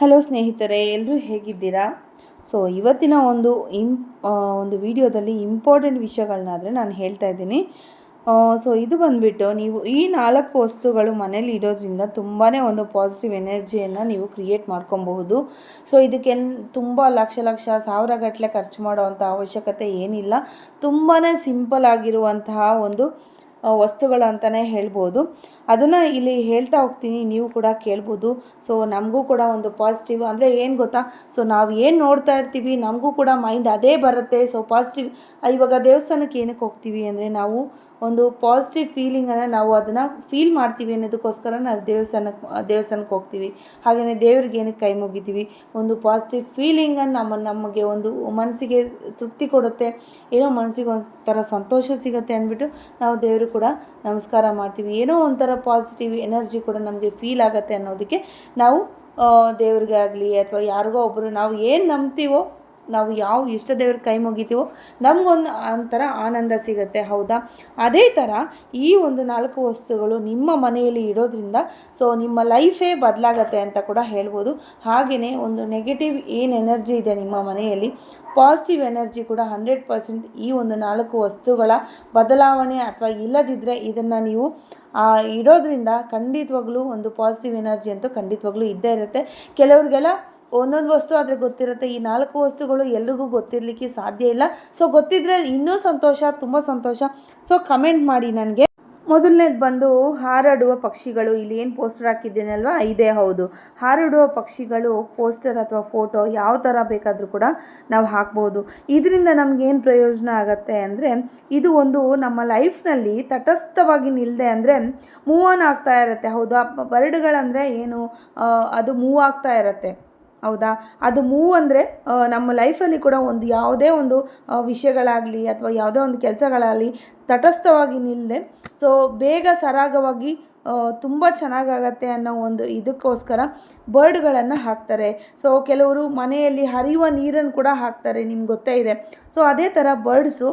Hello ಸ್ನೇಹಿತರೆ ಎಲ್ಲರೂ ಹೇಗಿದ್ದೀರಾ? ಸೊ ಇವತ್ತಿನ ಒಂದು ಇಂ ಒಂದು ವಿಡಿಯೋದಲ್ಲಿ ಇಂಪಾರ್ಟೆಂಟ್ ವಿಷಯಗಳನ್ನಾದರೆ ನಾನು ಹೇಳ್ತಾ ಇದ್ದೀನಿ. ಸೊ ಇದು ಬಂದುಬಿಟ್ಟು ನೀವು ಈ ನಾಲ್ಕು ವಸ್ತುಗಳು ಮನೇಲಿ ಇಡೋದ್ರಿಂದ ತುಂಬಾ ಒಂದು ಪಾಸಿಟಿವ್ ಎನರ್ಜಿಯನ್ನು ನೀವು ಕ್ರಿಯೇಟ್ ಮಾಡ್ಕೊಬಹುದು. ಸೊ ಇದಕ್ಕೆ ತುಂಬ ಲಕ್ಷ ಲಕ್ಷ ಸಾವಿರ ಗಟ್ಟಲೆ ಖರ್ಚು ಮಾಡೋವಂಥ ಅವಶ್ಯಕತೆ ಏನಿಲ್ಲ. ತುಂಬಾ ಸಿಂಪಲ್ ಆಗಿರುವಂತಹ ಒಂದು ವಸ್ತುಗಳು ಅಂತಲೇ ಹೇಳ್ಬೋದು. ಅದನ್ನು ಇಲ್ಲಿ ಹೇಳ್ತಾ ಹೋಗ್ತೀನಿ, ನೀವು ಕೂಡ ಕೇಳ್ಬೋದು. ಸೊ ನಮಗೂ ಕೂಡ ಒಂದು ಪಾಸಿಟಿವ್ ಅಂದರೆ ಏನು ಗೊತ್ತಾ? ಸೊ ನಾವು ಏನು ನೋಡ್ತಾ ಇರ್ತೀವಿ, ನಮಗೂ ಕೂಡ ಮೈಂಡ್ ಅದೇ ಬರುತ್ತೆ. ಸೊ ಪಾಸಿಟಿವ್ ಇವಾಗ ದೇವಸ್ಥಾನಕ್ಕೆ ಏನಕ್ಕೆ ಹೋಗ್ತೀವಿ ಅಂದರೆ ನಾವು ಒಂದು ಪಾಸಿಟಿವ್ ಫೀಲಿಂಗನ್ನು ನಾವು ಅದನ್ನು ಫೀಲ್ ಮಾಡ್ತೀವಿ ಅನ್ನೋದಕ್ಕೋಸ್ಕರ ನಾವು ದೇವಸ್ಥಾನಕ್ಕೆ ದೇವಸ್ಥಾನಕ್ಕೆ ಹೋಗ್ತೀವಿ. ಹಾಗೆಯೇ ದೇವ್ರಿಗೆ ಏನಕ್ಕೆ ಕೈ ಮುಗಿತೀವಿ? ಒಂದು ಪಾಸಿಟಿವ್ ಫೀಲಿಂಗನ್ನು ನಮ್ಮ, ನಮಗೆ ಒಂದು ಮನಸ್ಸಿಗೆ ತೃಪ್ತಿ ಕೊಡುತ್ತೆ. ಏನೋ ಮನಸ್ಸಿಗೆ ಒಂಥರ ಸಂತೋಷ ಸಿಗುತ್ತೆ ಅಂದ್ಬಿಟ್ಟು ನಾವು ದೇವರು ಕೂಡ ನಮಸ್ಕಾರ ಮಾಡ್ತೀವಿ. ಏನೋ ಒಂಥರ ಪಾಸಿಟಿವ್ ಎನರ್ಜಿ ಕೂಡ ನಮಗೆ ಫೀಲ್ ಆಗುತ್ತೆ ಅನ್ನೋದಕ್ಕೆ ನಾವು ದೇವ್ರಿಗೆ ಆಗಲಿ ಅಥವಾ ಯಾರಿಗೋ ಒಬ್ಬರು ನಾವು ಏನು ನಂಬ್ತೀವೋ ನಾವು ಯಾವ ಇಷ್ಟ ದೇವ್ರ ಕೈ ಮುಗಿತೀವೋ ನಮಗೊಂದು ಒಂಥರ ಆನಂದ ಸಿಗುತ್ತೆ, ಹೌದಾ? ಅದೇ ಥರ ಈ ಒಂದು ನಾಲ್ಕು ವಸ್ತುಗಳು ನಿಮ್ಮ ಮನೆಯಲ್ಲಿ ಇಡೋದ್ರಿಂದ ಸೊ ನಿಮ್ಮ ಲೈಫೇ ಬದಲಾಗತ್ತೆ ಅಂತ ಕೂಡ ಹೇಳ್ಬೋದು. ಹಾಗೆಯೇ ಒಂದು ನೆಗೆಟಿವ್ ಏನು ಎನರ್ಜಿ ಇದೆ ನಿಮ್ಮ ಮನೆಯಲ್ಲಿ ಪಾಸಿಟಿವ್ ಎನರ್ಜಿ ಕೂಡ ಹಂಡ್ರೆಡ್ ಪರ್ಸೆಂಟ್ ಈ ಒಂದು ನಾಲ್ಕು ವಸ್ತುಗಳ ಬದಲಾವಣೆ ಅಥವಾ ಇಲ್ಲದಿದ್ದರೆ ಇದನ್ನು ನೀವು ಇಡೋದ್ರಿಂದ ಖಂಡಿತವಾಗ್ಲೂ ಒಂದು ಪಾಸಿಟಿವ್ ಎನರ್ಜಿ ಅಂತೂ ಖಂಡಿತವಾಗ್ಲೂ ಇದ್ದೇ ಇರುತ್ತೆ. ಕೆಲವ್ರಿಗೆಲ್ಲ ಒಂದೊಂದು ವಸ್ತು ಆದರೆ ಗೊತ್ತಿರುತ್ತೆ. ಈ ನಾಲ್ಕು ವಸ್ತುಗಳು ಎಲ್ರಿಗೂ ಗೊತ್ತಿರಲಿಕ್ಕೆ ಸಾಧ್ಯ ಇಲ್ಲ. ಸೊ ಗೊತ್ತಿದ್ರೆ ಇನ್ನೂ ಸಂತೋಷ, ತುಂಬ ಸಂತೋಷ. ಸೊ ಕಮೆಂಟ್ ಮಾಡಿ ನನಗೆ. ಮೊದಲನೇದು ಬಂದು ಹಾರಾಡುವ ಪಕ್ಷಿಗಳು. ಇಲ್ಲಿ ಏನು ಪೋಸ್ಟರ್ ಹಾಕಿದ್ದೀನಲ್ವಾ ಇದೇ, ಹೌದು. ಹಾರಾಡುವ ಪಕ್ಷಿಗಳು ಪೋಸ್ಟರ್ ಅಥವಾ ಫೋಟೋ ಯಾವ ಥರ ಬೇಕಾದರೂ ಕೂಡ ನಾವು ಹಾಕ್ಬೋದು. ಇದರಿಂದ ನಮಗೇನು ಪ್ರಯೋಜನ ಆಗುತ್ತೆ ಅಂದರೆ, ಇದು ಒಂದು ನಮ್ಮ ಲೈಫ್ನಲ್ಲಿ ತಟಸ್ಥವಾಗಿ ನಿಲ್ಲದೆ ಅಂದರೆ ಮೂವ್ ಆನ್ ಆಗ್ತಾ ಇರುತ್ತೆ. ಹೌದಾ ಬರ್ಡ್ಗಳಂದರೆ ಏನು? ಅದು ಮೂವ್ ಆಗ್ತಾ ಇರುತ್ತೆ. ಹೌದಾ? ಅದು ಮೂವ್ ಅಂದರೆ ನಮ್ಮ ಲೈಫಲ್ಲಿ ಕೂಡ ಒಂದು ಯಾವುದೇ ಒಂದು ವಿಷಯಗಳಾಗಲಿ ಅಥವಾ ಯಾವುದೇ ಒಂದು ಕೆಲಸಗಳಾಗಲಿ ತಟಸ್ಥವಾಗಿ ನಿಲ್ಲದೆ ಸೊ ಬೇಗ ಸರಾಗವಾಗಿ ತುಂಬ ಚೆನ್ನಾಗಾಗತ್ತೆ ಅನ್ನೋ ಒಂದು ಇದಕ್ಕೋಸ್ಕರ ಬರ್ಡ್ಗಳನ್ನು ಹಾಕ್ತಾರೆ. ಸೊ ಕೆಲವರು ಮನೆಯಲ್ಲಿ ಹರಿಯುವ ನೀರನ್ನು ಕೂಡ ಹಾಕ್ತಾರೆ, ನಿಮ್ಗೆ ಗೊತ್ತೇ ಇದೆ. ಸೊ ಅದೇ ಥರ ಬರ್ಡ್ಸು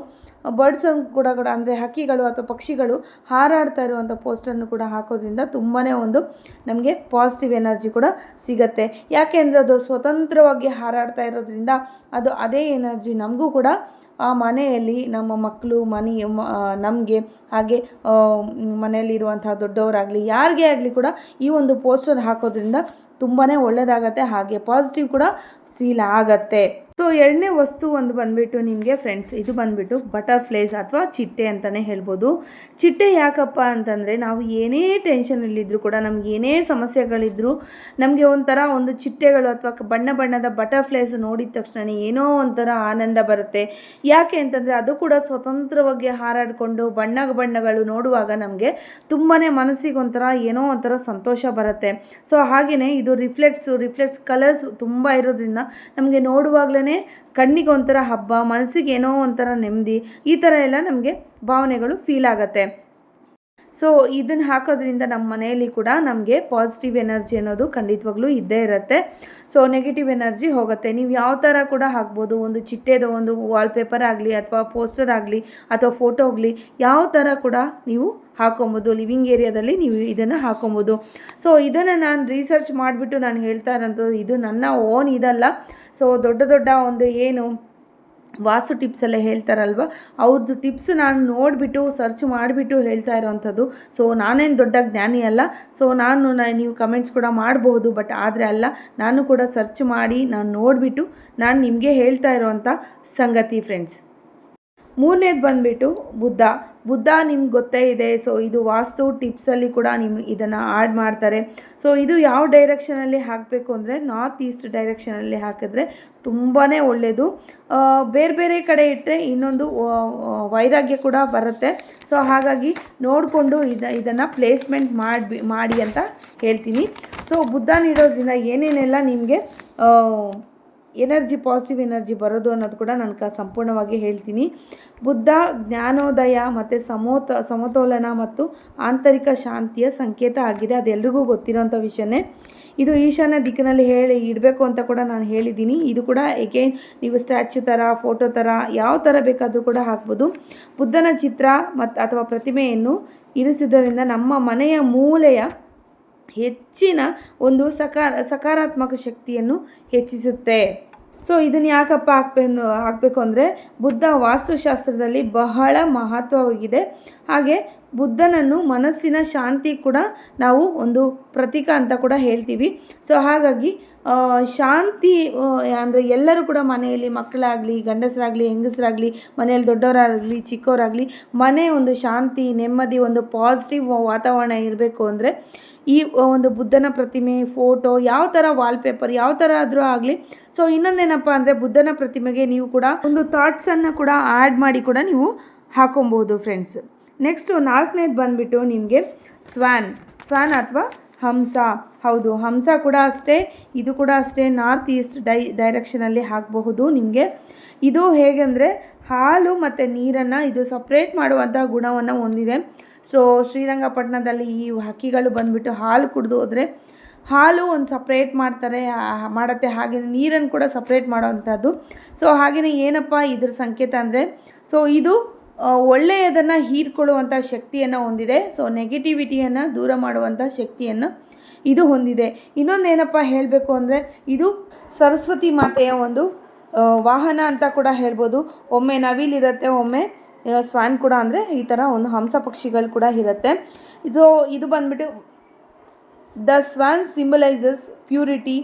ಬರ್ಡ್ಸ್ ಕೂಡ ಕೂಡ ಅಂದರೆ ಹಕ್ಕಿಗಳು ಅಥವಾ ಪಕ್ಷಿಗಳು ಹಾರಾಡ್ತಾ ಇರುವಂಥ ಪೋಸ್ಟನ್ನು ಕೂಡ ಹಾಕೋದ್ರಿಂದ ತುಂಬಾ ಒಂದು ನಮಗೆ ಪಾಸಿಟಿವ್ ಎನರ್ಜಿ ಕೂಡ ಸಿಗತ್ತೆ. ಯಾಕೆ ಅಂದರೆ ಅದು ಸ್ವತಂತ್ರವಾಗಿ ಹಾರಾಡ್ತಾ ಇರೋದ್ರಿಂದ ಅದು ಅದೇ ಎನರ್ಜಿ ನಮಗೂ ಕೂಡ ಆ ಮನೆಯಲ್ಲಿ ನಮ್ಮ ಮಕ್ಕಳು ಮನೆ ನಮಗೆ ಹಾಗೆ ಮನೆಯಲ್ಲಿರುವಂತಹ ದೊಡ್ಡವರಾಗಲಿ, ಯಾರಿಗೆ ಆಗಲಿ ಕೂಡ ಈ ಒಂದು ಪೋಸ್ಟರ್ ಹಾಕೋದ್ರಿಂದ ತುಂಬಾ ಒಳ್ಳೆಯದಾಗತ್ತೆ ಹಾಗೆ ಪಾಸಿಟಿವ್ ಕೂಡ ಫೀಲ್ ಆಗತ್ತೆ. ಸೊ ಎರಡನೇ ವಸ್ತು ಒಂದು ಬಂದ್ಬಿಟ್ಟು ನಿಮಗೆ ಫ್ರೆಂಡ್ಸ್ ಇದು ಬಂದುಬಿಟ್ಟು ಬಟರ್ಫ್ಲೈಸ್ ಅಥವಾ ಚಿಟ್ಟೆ ಅಂತಲೇ ಹೇಳ್ಬೋದು. ಚಿಟ್ಟೆ ಯಾಕಪ್ಪ ಅಂತಂದರೆ ನಾವು ಏನೇ ಟೆನ್ಷನಲ್ಲಿದ್ದರೂ ಕೂಡ ನಮ್ಗೆ ಏನೇ ಸಮಸ್ಯೆಗಳಿದ್ದರೂ ನಮಗೆ ಒಂಥರ ಒಂದು ಚಿಟ್ಟೆಗಳು ಅಥವಾ ಬಣ್ಣ ಬಣ್ಣದ ಬಟರ್ಫ್ಲೈಸ್ ನೋಡಿದ ತಕ್ಷಣ ಏನೋ ಒಂಥರ ಆನಂದ ಬರುತ್ತೆ. ಯಾಕೆ ಅಂತಂದರೆ ಅದು ಕೂಡ ಸ್ವತಂತ್ರವಾಗಿ ಹಾರಾಡಿಕೊಂಡು ಬಣ್ಣ ಬಣ್ಣಗಳು ನೋಡುವಾಗ ನಮಗೆ ತುಂಬಾ ಮನಸ್ಸಿಗೆ ಒಂಥರ ಏನೋ ಒಂಥರ ಸಂತೋಷ ಬರುತ್ತೆ. ಸೊ ಹಾಗೆಯೇ ಇದು ರಿಫ್ಲೆಕ್ಟ್ಸು ರಿಫ್ಲೆಕ್ಟ್ಸ್ ಕಲರ್ಸ್ ತುಂಬ ಇರೋದ್ರಿಂದ ನಮಗೆ ನೋಡುವಾಗಲೇ ಕಣ್ಣಿಗೆ ಒಂಥರ ಹಬ್ಬ, ಮನಸ್ಸಿಗೆ ಏನೋ ಒಂಥರ ನೆಮ್ಮದಿ, ಈ ಥರ ಎಲ್ಲ ನಮಗೆ ಭಾವನೆಗಳು ಫೀಲ್ ಆಗುತ್ತೆ. ಸೊ ಇದನ್ನು ಹಾಕೋದ್ರಿಂದ ನಮ್ಮ ಮನೆಯಲ್ಲಿ ಕೂಡ ನಮಗೆ ಪಾಸಿಟಿವ್ ಎನರ್ಜಿ ಅನ್ನೋದು ಖಂಡಿತವಾಗ್ಲೂ ಇದ್ದೇ ಇರುತ್ತೆ. ಸೊ ನೆಗೆಟಿವ್ ಎನರ್ಜಿ ಹೋಗುತ್ತೆ. ನೀವು ಯಾವ ಥರ ಕೂಡ ಹಾಕ್ಬೋದು, ಒಂದು ಚಿಟ್ಟೆದು, ಒಂದು ವಾಲ್ಪೇಪರ್ ಆಗಲಿ ಅಥವಾ ಪೋಸ್ಟರ್ ಆಗಲಿ ಅಥವಾ ಫೋಟೋ ಆಗಲಿ ಯಾವ ಥರ ಕೂಡ ನೀವು ಹಾಕೊಬೋದು. ಲಿವಿಂಗ್ ಏರಿಯಾದಲ್ಲಿ ನೀವು ಇದನ್ನು ಹಾಕೊಬೋದು. ಸೊ ಇದನ್ನು ನಾನು ರಿಸರ್ಚ್ ಮಾಡಿಬಿಟ್ಟು ನಾನು ಹೇಳ್ತಾ ಇರೋಂಥದ್ದು ಇದು ನನ್ನ ಓನ್ ಇದಲ್ಲ. ಸೊ ದೊಡ್ಡ ದೊಡ್ಡ ಒಂದು ಏನು ವಾಸ್ತು ಟಿಪ್ಸ್ ಎಲ್ಲ ಹೇಳ್ತಾರಲ್ವ? ಅವ್ರದ್ದು ಟಿಪ್ಸ್ ನಾನು ನೋಡಿಬಿಟ್ಟು ಸರ್ಚ್ ಮಾಡಿಬಿಟ್ಟು ಹೇಳ್ತಾ ಇರೋವಂಥದ್ದು ಸೊ ನಾನೇನು ದೊಡ್ಡ ಜ್ಞಾನಿ ಅಲ್ಲ. ಸೊ ನಾನು ನೀವು ಕಮೆಂಟ್ಸ್ ಕೂಡ ಮಾಡಬಹುದು ಬಟ್ ಆದರೆ ಅಲ್ಲ, ನಾನು ಕೂಡ ಸರ್ಚ್ ಮಾಡಿ, ನಾನು ನೋಡಿಬಿಟ್ಟು, ನಾನು ನಿಮಗೆ ಹೇಳ್ತಾ ಇರೋವಂಥ ಸಂಗತಿ ಫ್ರೆಂಡ್ಸ್ ಮೂರನೇದು ಬಂದುಬಿಟ್ಟು ಬುದ್ಧ. ಬುದ್ಧ ನಿಮ್ಗೆ ಗೊತ್ತೇ ಇದೆ. ಸೊ ಇದು ವಾಸ್ತು ಟಿಪ್ಸಲ್ಲಿ ಕೂಡ ನಿಮ್ಮ ಇದನ್ನು ಆ್ಯಡ್ ಮಾಡ್ತಾರೆ. ಸೊ ಇದು ಯಾವ ಡೈರೆಕ್ಷನಲ್ಲಿ ಹಾಕಬೇಕು ಅಂದರೆ ನಾರ್ತ್ ಈಸ್ಟ್ ಡೈರೆಕ್ಷನಲ್ಲಿ ಹಾಕಿದ್ರೆ ತುಂಬಾ ಒಳ್ಳೆಯದು ಬೇರೆ ಬೇರೆ ಕಡೆ ಇಟ್ಟರೆ ಇನ್ನೊಂದು ವೈರಾಗ್ಯ ಕೂಡ ಬರುತ್ತೆ. ಸೊ ಹಾಗಾಗಿ ನೋಡಿಕೊಂಡು ಇದ, ಇದನ್ನು ಪ್ಲೇಸ್ಮೆಂಟ್ ಮಾಡಿ ಮಾಡಿ ಅಂತ ಹೇಳ್ತೀನಿ. ಸೊ ಬುದ್ಧ ನೀಡೋದ್ರಿಂದ ಏನೇನೆಲ್ಲ ನಿಮಗೆ ಎನರ್ಜಿ, ಪಾಸಿಟಿವ್ ಎನರ್ಜಿ ಬರೋದು ಅನ್ನೋದು ಕೂಡ ನಾನು ಸಂಪೂರ್ಣವಾಗಿ ಹೇಳ್ತೀನಿ. ಬುದ್ಧ, ಜ್ಞಾನೋದಯ ಮತ್ತು ಸಮೋತ, ಸಮತೋಲನ ಮತ್ತು ಆಂತರಿಕ ಶಾಂತಿಯ ಸಂಕೇತ ಆಗಿದೆ. ಅದೆಲ್ರಿಗೂ ಗೊತ್ತಿರೋಂಥ ವಿಷಯನೇ. ಇದು ಈಶಾನ್ಯ ದಿಕ್ಕಿನಲ್ಲಿ ಹೇಳಿ ಇಡಬೇಕು ಅಂತ ಕೂಡ ನಾನು ಹೇಳಿದ್ದೀನಿ. ಇದು ಕೂಡ ಎಗೇನ್ ನೀವು ಸ್ಟ್ಯಾಚ್ಯೂ ಥರ ಫೋಟೋ ಥರ ಯಾವ ಥರ ಬೇಕಾದರೂ ಕೂಡ ಹಾಕ್ಬೋದು. ಬುದ್ಧನ ಚಿತ್ರ ಮತ್ತು ಅಥವಾ ಪ್ರತಿಮೆಯನ್ನು ಇರಿಸುವುದರಿಂದ ನಮ್ಮ ಮನೆಯ ಮೂಲೆಯ ಹೆಚ್ಚಿನ ಒಂದು ಸಕಾರ ಸಕಾರಾತ್ಮಕ ಶಕ್ತಿಯನ್ನು ಹೆಚ್ಚಿಸುತ್ತೆ. ಸೊ ಇದನ್ನು ಯಾಕಪ್ಪ ಹಾಕ್ಬೇಕು ಹಾಕಬೇಕು ಅಂದರೆ ಬುದ್ಧ ವಾಸ್ತುಶಾಸ್ತ್ರದಲ್ಲಿ ಬಹಳ ಮಹತ್ವವಾಗಿದೆ. ಹಾಗೆ ಬುದ್ಧನನ್ನು ಮನಸ್ಸಿನ ಶಾಂತಿ ಕೂಡ ನಾವು ಒಂದು ಪ್ರತೀಕ ಅಂತ ಕೂಡ ಹೇಳ್ತೀವಿ. ಸೊ ಹಾಗಾಗಿ ಶಾಂತಿ ಅಂದರೆ ಎಲ್ಲರೂ ಕೂಡ ಮನೆಯಲ್ಲಿ ಮಕ್ಕಳಾಗಲಿ, ಗಂಡಸರಾಗಲಿ, ಹೆಂಗಸರಾಗಲಿ, ಮನೆಯಲ್ಲಿ ದೊಡ್ಡವರಾಗಲಿ, ಚಿಕ್ಕವರಾಗಲಿ, ಮನೆ ಒಂದು ಶಾಂತಿ, ನೆಮ್ಮದಿ, ಒಂದು ಪಾಸಿಟಿವ್ ವಾತಾವರಣ ಇರಬೇಕು ಅಂದರೆ ಈ ಒಂದು ಬುದ್ಧನ ಪ್ರತಿಮೆ ಫೋಟೋ ಯಾವ ಥರ ವಾಲ್ಪೇಪರ್ ಯಾವ ಥರ ಆದರೂ ಆಗಲಿ. ಸೊ ಇನ್ನೊಂದೇನಪ್ಪ ಅಂದರೆ ಬುದ್ಧನ ಪ್ರತಿಮೆಗೆ ನೀವು ಕೂಡ ಒಂದು ಥಾಟ್ಸನ್ನು ಕೂಡ ಆ್ಯಡ್ ಮಾಡಿ ಕೂಡ ನೀವು ಹಾಕೊಬೋದು ಫ್ರೆಂಡ್ಸ್ ನೆಕ್ಸ್ಟು ನಾಲ್ಕನೇದು ಬಂದುಬಿಟ್ಟು ನಿಮಗೆ ಸ್ವ್ಯಾನ್ ಸ್ವ್ಯಾನ್ ಅಥವಾ ಹಂಸ. ಹೌದು, ಹಂಸ ಕೂಡ ಅಷ್ಟೇ, ಇದು ಕೂಡ ಅಷ್ಟೇ ನಾರ್ತ್ ಈಸ್ಟ್ ಡೈ ಡೈರೆಕ್ಷನಲ್ಲಿ ಹಾಕಬಹುದು ನಿಮಗೆ. ಇದು ಹೇಗೆಂದರೆ ಹಾಲು ಮತ್ತು ನೀರನ್ನು ಇದು ಸಪ್ರೇಟ್ ಮಾಡುವಂಥ ಗುಣವನ್ನು ಹೊಂದಿದೆ. ಸೊ ಶ್ರೀರಂಗಪಟ್ಟಣದಲ್ಲಿ ಈ ಹಕ್ಕಿಗಳು ಬಂದುಬಿಟ್ಟು ಹಾಲು ಕುಡಿದು ಹೋದರೆ ಹಾಲು ಒಂದು ಸಪ್ರೇಟ್ ಮಾಡ್ತಾರೆ ಮಾಡುತ್ತೆ. ಹಾಗೆ ನೀರನ್ನು ಕೂಡ ಸಪ್ರೇಟ್ ಮಾಡೋವಂಥದ್ದು ಸೊ ಹಾಗೆಯೇ ಏನಪ್ಪ ಇದ್ರ ಸಂಕೇತ ಅಂದರೆ ಸೊ ಇದು ಒಳ್ಳೆಯದನ್ನು ಹೀರ್ಕೊಳ್ಳುವಂಥ ಶಕ್ತಿಯನ್ನು ಹೊಂದಿದೆ. ಸೊ ನೆಗೆಟಿವಿಟಿಯನ್ನು ದೂರ ಮಾಡುವಂಥ ಶಕ್ತಿಯನ್ನು ಇದು ಹೊಂದಿದೆ. ಇನ್ನೊಂದು ಏನಪ್ಪ ಹೇಳಬೇಕು ಅಂದರೆ, ಇದು ಸರಸ್ವತಿ ಮಾತೆಯ ಒಂದು ವಾಹನ ಅಂತ ಕೂಡ ಹೇಳ್ಬೋದು. ಒಮ್ಮೆ ನವಿಲಿರುತ್ತೆ ಒಮ್ಮೆ ಸ್ವಾನ್ ಕೂಡ ಅಂದರೆ ಈ ಥರ ಒಂದು ಹಂಸ ಪಕ್ಷಿಗಳು ಕೂಡ ಇರುತ್ತೆ. ಇದು ಇದು ಬಂದ್ಬಿಟ್ಟು, the swan symbolises purity,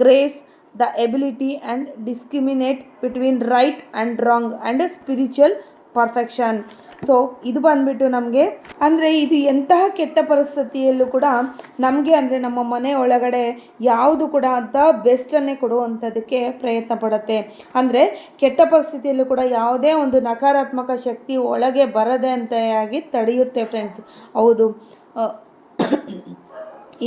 grace, the ability and discriminate between right and wrong and spiritual perfection so ಇದು ಬಂದ್ಬಿಟ್ಟು ನಮಗೆ, ಅಂದರೆ ಇದು ಎಂತಹ ಕೆಟ್ಟ ಪರಿಸ್ಥಿತಿಯಲ್ಲೂ ಕೂಡ ನಮಗೆ, ಅಂದರೆ ನಮ್ಮ ಮನೆ ಒಳಗಡೆ ಯಾವುದು ಕೂಡ ಅಂತ ಬೆಸ್ಟನ್ನೇ ಕೊಡುವಂಥದಕ್ಕೆ ಪ್ರಯತ್ನ ಪಡುತ್ತೆ. ಅಂದರೆ ಕೆಟ್ಟ ಪರಿಸ್ಥಿತಿಯಲ್ಲೂ ಕೂಡ ಯಾವುದೇ ಒಂದು ನಕಾರಾತ್ಮಕ ಶಕ್ತಿ ಒಳಗೆ ಬರದೆ ಅಂತ ಆಗಿ ತಡೆಯುತ್ತೆ ಫ್ರೆಂಡ್ಸ್ ಹೌದು.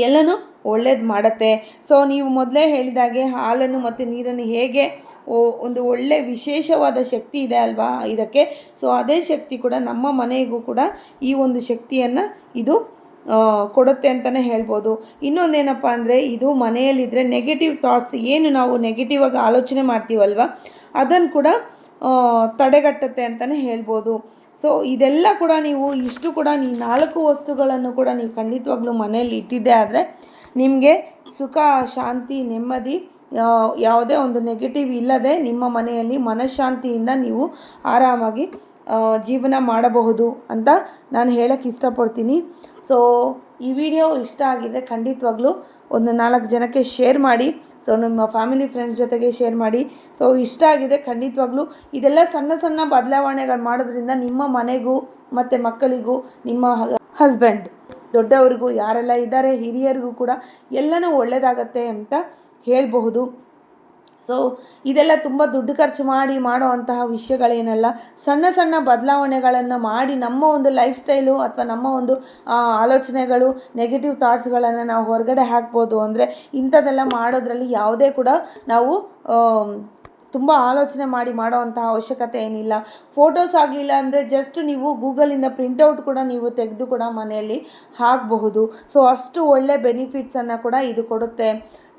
ಎಲ್ಲನೂ ಒಳ್ಳೇದು ಮಾಡುತ್ತೆ. ಸೊ ನೀವು ಮೊದಲೇ ಹೇಳಿದಾಗೆ ಹಾಲನ್ನು ಮತ್ತು ನೀರನ್ನು ಹೇಗೆ ಒಂದು ಒಳ್ಳೆ ವಿಶೇಷವಾದ ಶಕ್ತಿ ಇದೆ ಅಲ್ವಾ ಇದಕ್ಕೆ? ಸೊ ಅದೇ ಶಕ್ತಿ ಕೂಡ ನಮ್ಮ ಮನೆಗೂ ಕೂಡ ಈ ಒಂದು ಶಕ್ತಿಯನ್ನು ಇದು ಕೊಡುತ್ತೆ ಅಂತಲೇ ಹೇಳ್ಬೋದು. ಇನ್ನೊಂದೇನಪ್ಪ ಅಂದರೆ, ಇದು ಮನೆಯಲ್ಲಿದ್ದರೆ ನೆಗೆಟಿವ್ ಥಾಟ್ಸ್ ಏನು ನಾವು ನೆಗೆಟಿವ್ ಆಗಿ ಆಲೋಚನೆ ಮಾಡ್ತೀವಲ್ವ? ಅದನ್ನು ಕೂಡ ತಡೆಗಟ್ಟುತ್ತೆ ಅಂತಲೇ ಹೇಳ್ಬೋದು. ಸೊ ಇದೆಲ್ಲ ಕೂಡ ನೀವು, ಇಷ್ಟು ಕೂಡ ಈ ನಾಲ್ಕು ವಸ್ತುಗಳನ್ನು ಕೂಡ ನೀವು ಖಂಡಿತವಾಗ್ಲೂ ಮನೆಯಲ್ಲಿ ಇಟ್ಟಿದ್ದೆ ಆದರೆ, ನಿಮಗೆ ಸುಖ, ಶಾಂತಿ, ನೆಮ್ಮದಿ ಯಾವುದೇ ಒಂದು ನೆಗೆಟಿವ್ ಇಲ್ಲದೆ ನಿಮ್ಮ ಮನೆಯಲ್ಲಿ ಮನಃಶಾಂತಿಯಿಂದ ನೀವು ಆರಾಮಾಗಿ ಜೀವನ ಮಾಡಬಹುದು ಅಂತ ನಾನು ಹೇಳಕ್ಕೆ ಇಷ್ಟಪಡ್ತೀನಿ. ಸೊ ಈ ವಿಡಿಯೋ ಇಷ್ಟ ಆಗಿದೆ ಖಂಡಿತವಾಗ್ಲೂ ಒಂದು ನಾಲ್ಕು ಜನಕ್ಕೆ ಶೇರ್ ಮಾಡಿ ಸೊ ನಿಮ್ಮ ಫ್ಯಾಮಿಲಿ ಫ್ರೆಂಡ್ಸ್ ಜೊತೆಗೆ ಶೇರ್ ಮಾಡಿ. ಸೊ ಇಷ್ಟ ಆಗಿದೆ ಖಂಡಿತವಾಗ್ಲೂ ಇದೆಲ್ಲ ಸಣ್ಣ ಸಣ್ಣ ಬದಲಾವಣೆಗಳು ಮಾಡೋದ್ರಿಂದ ನಿಮ್ಮ ಮನೆಗೂ ಮತ್ತು ಮಕ್ಕಳಿಗೂ, ನಿಮ್ಮ ಹಸ್ಬೆಂಡ್ ದೊಡ್ಡವರಿಗೂ, ಯಾರೆಲ್ಲ ಇದ್ದಾರೆ, ಹಿರಿಯರಿಗೂ ಕೂಡ ಎಲ್ಲನೂ ಒಳ್ಳೆಯದಾಗತ್ತೆ ಅಂತ ಹೇಳಬಹುದು. ಸೊ ಇದೆಲ್ಲ ತುಂಬ ದುಡ್ಡು ಖರ್ಚು ಮಾಡಿ ಮಾಡುವಂತಹ ವಿಷಯಗಳೇನಲ್ಲ. ಸಣ್ಣ ಸಣ್ಣ ಬದಲಾವಣೆಗಳನ್ನು ಮಾಡಿ ನಮ್ಮ ಒಂದು ಲೈಫ್ ಸ್ಟೈಲು ಅಥವಾ ನಮ್ಮ ಒಂದು ಆಲೋಚನೆಗಳು ನೆಗೆಟಿವ್ ಥಾಟ್ಸ್ಗಳನ್ನು ನಾವು ಹೊರಗಡೆ ಹಾಕ್ಬೋದು ಅಂದರೆ ಇಂಥದ್ದೆಲ್ಲ ಮಾಡೋದ್ರಲ್ಲಿ ಯಾವುದೇ ಕೂಡ ನಾವು ತುಂಬ ಆಲೋಚನೆ ಮಾಡಿ ಮಾಡೋವಂತಹ ಅವಶ್ಯಕತೆ ಏನಿಲ್ಲ. ಫೋಟೋಸ್ ಆಗಲಿಲ್ಲ ಅಂದರೆ ಜಸ್ಟ್ ನೀವು ಗೂಗಲಿಂದ ಪ್ರಿಂಟೌಟ್ ಕೂಡ ನೀವು ತೆಗೆದು ಕೂಡ ಮನೆಯಲ್ಲಿ ಹಾಕಬಹುದು. ಸೊ ಅಷ್ಟು ಒಳ್ಳೆ ಬೆನಿಫಿಟ್ಸನ್ನು ಕೂಡ ಇದು ಕೊಡುತ್ತೆ.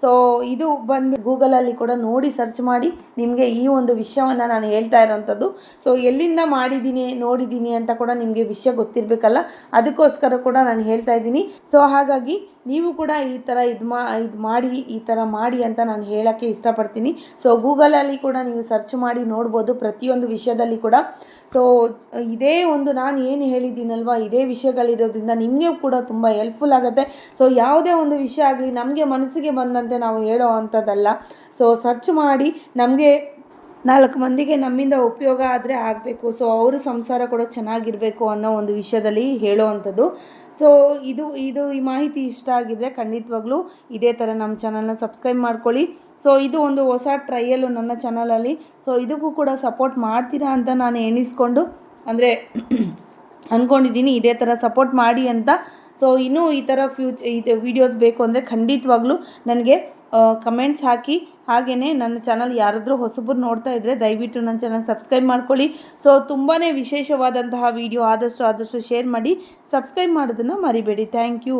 ಸೊ ಇದು ಬಂದು ಗೂಗಲಲ್ಲಿ ಕೂಡ ನೋಡಿ ಸರ್ಚ್ ಮಾಡಿ ನಿಮಗೆ ಈ ಒಂದು ವಿಷಯವನ್ನು ನಾನು ಹೇಳ್ತಾ ಇರೋವಂಥದ್ದು ಸೊ ಎಲ್ಲಿಂದ ಮಾಡಿದ್ದೀನಿ, ನೋಡಿದ್ದೀನಿ ಅಂತ ಕೂಡ ನಿಮಗೆ ವಿಷಯ ಗೊತ್ತಿರಬೇಕಲ್ಲ? ಅದಕ್ಕೋಸ್ಕರ ಕೂಡ ನಾನು ಹೇಳ್ತಾ ಇದ್ದೀನಿ. ಸೊ ಹಾಗಾಗಿ ನೀವು ಕೂಡ ಈ ಥರ ಇದು ಮಾ, ಇದು ಮಾಡಿ, ಈ ಥರ ಮಾಡಿ ಅಂತ ನಾನು ಹೇಳೋಕ್ಕೆ ಇಷ್ಟಪಡ್ತೀನಿ. ಸೊ ಗೂಗಲಲ್ಲಿ ಕೂಡ ನೀವು ಸರ್ಚ್ ಮಾಡಿ ನೋಡ್ಬೋದು ಪ್ರತಿಯೊಂದು ವಿಷಯದಲ್ಲಿ ಕೂಡ. ಸೊ ಇದೇ ಒಂದು ನಾನು ಏನು ಹೇಳಿದ್ದೀನಲ್ವ, ಇದೇ ವಿಷಯಗಳಿರೋದ್ರಿಂದ ನಿಮಗೆ ಕೂಡ ತುಂಬ ಹೆಲ್ಪ್ಫುಲ್ ಆಗುತ್ತೆ. ಸೊ ಯಾವುದೇ ಒಂದು ವಿಷಯ ಆಗಲಿ ನಮಗೆ ಮನಸ್ಸಿಗೆ ಬಂದಂತೆ ನಾವು ಹೇಳೋ ಅಂಥದ್ದಲ್ಲ. ಸೊ ಸರ್ಚ್ ಮಾಡಿ ನಮಗೆ ನಾಲ್ಕು ಮಂದಿಗೆ ನಮ್ಮಿಂದ ಉಪಯೋಗ ಆದರೆ ಆಗಬೇಕು. ಸೊ ಅವರು ಸಂಸಾರ ಕೂಡ ಚೆನ್ನಾಗಿರಬೇಕು ಅನ್ನೋ ಒಂದು ವಿಷಯದಲ್ಲಿ ಹೇಳೋವಂಥದ್ದು. ಸೊ ಇದು ಇದು ಈ ಮಾಹಿತಿ ಇಷ್ಟ ಆಗಿದ್ರೆ ಖಂಡಿತವಾಗ್ಲೂ ಇದೇ ಥರ ನಮ್ಮ ಚಾನಲ್ನ ಸಬ್ಸ್ಕ್ರೈಬ್ ಮಾಡ್ಕೊಳ್ಳಿ. ಸೊ ಇದು ಒಂದು ಹೊಸ ಟ್ರಯಲು ನನ್ನ ಚಾನಲಲ್ಲಿ ಸೊ ಇದಕ್ಕೂ ಕೂಡ ಸಪೋರ್ಟ್ ಮಾಡ್ತೀರಾ ಅಂತ ನಾನು ಎಣಿಸ್ಕೊಂಡು, ಅಂದರೆ ಅಂದ್ಕೊಂಡಿದ್ದೀನಿ ಇದೇ ಥರ ಸಪೋರ್ಟ್ ಮಾಡಿ ಅಂತ. ಸೊ ಇನ್ನೂ ಈ ಥರ ಫ್ಯೂಚ್ ಇದು ವೀಡಿಯೋಸ್ ಬೇಕು ಅಂದರೆ ಖಂಡಿತವಾಗ್ಲೂ ನನಗೆ ಕಮೆಂಟ್ಸ್ ಹಾಕಿ. ಹಾಗೆಯೇ ನನ್ನ ಚಾನಲ್ ಯಾರಾದರೂ ಹೊಸಬ್ರು ನೋಡ್ತಾ ಇದ್ದರೆ ದಯವಿಟ್ಟು ನನ್ನ ಚಾನಲ್ ಸಬ್ಸ್ಕ್ರೈಬ್ ಮಾಡ್ಕೊಳ್ಳಿ. ಸೊ ತುಂಬಾ ವಿಶೇಷವಾದಂತಹ ವಿಡಿಯೋ ಆದಷ್ಟು ಆದಷ್ಟು ಶೇರ್ ಮಾಡಿ. ಸಬ್ಸ್ಕ್ರೈಬ್ ಮಾಡೋದನ್ನು ಮರಿಬೇಡಿ. Thank you